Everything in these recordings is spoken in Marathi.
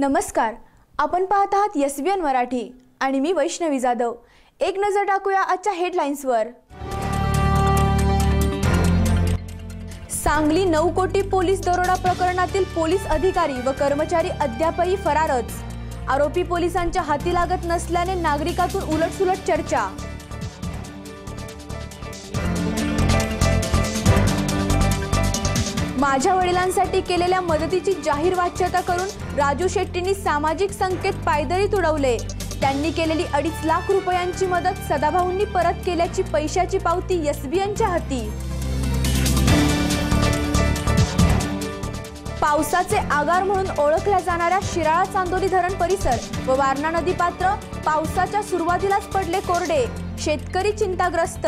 नमस्कार. आपण पाहत आहात एस बी एन मराठी आणि मी वैष्णवी जाधव. एक नजर टाकूया आजच्या हेडलाईन्सवर सांगली नऊ कोटी पोलीस दरोडा प्रकरणातील पोलीस अधिकारी व कर्मचारी अद्यापही फरारच. आरोपी पोलिसांच्या हाती लागत नसल्याने नागरिकातून उलटसुलट चर्चा. माझ्या वडिलांसाठी केलेल्या मदतीची जाहीर वाच्यता करून राजू शेट्टींनी सामाजिक संकेत पायदळी तुडवले. त्यांनी केलेली अडीच लाख रुपयांची मदत सदाभाऊंनी परत केल्याची पैशाची पावती एसबीएनच्या हाती. पावसाचे आगार म्हणून ओळखल्या जाणाऱ्या शिराळा चांदोली धरण परिसर व वारणा नदी पात्र पावसाच्या सुरुवातीलाच पडले कोरडे. शेतकरी चिंताग्रस्त.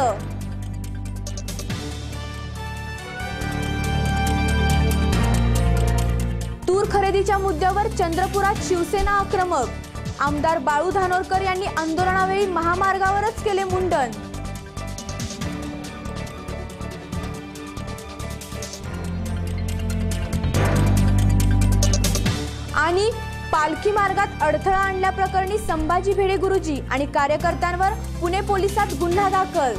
खरेदीच्या मुद्द्यावर चंद्रपुरात शिवसेना आक्रमक. आमदार बाळू धानोरकर यांनी आंदोलनावेळी महामार्गावरच केले मुंडन. आणि पालखी मार्गात अडथळा आणल्याप्रकरणी संभाजी भिडे गुरुजी आणि कार्यकर्त्यांवर पुणे पोलिसात गुन्हा दाखल.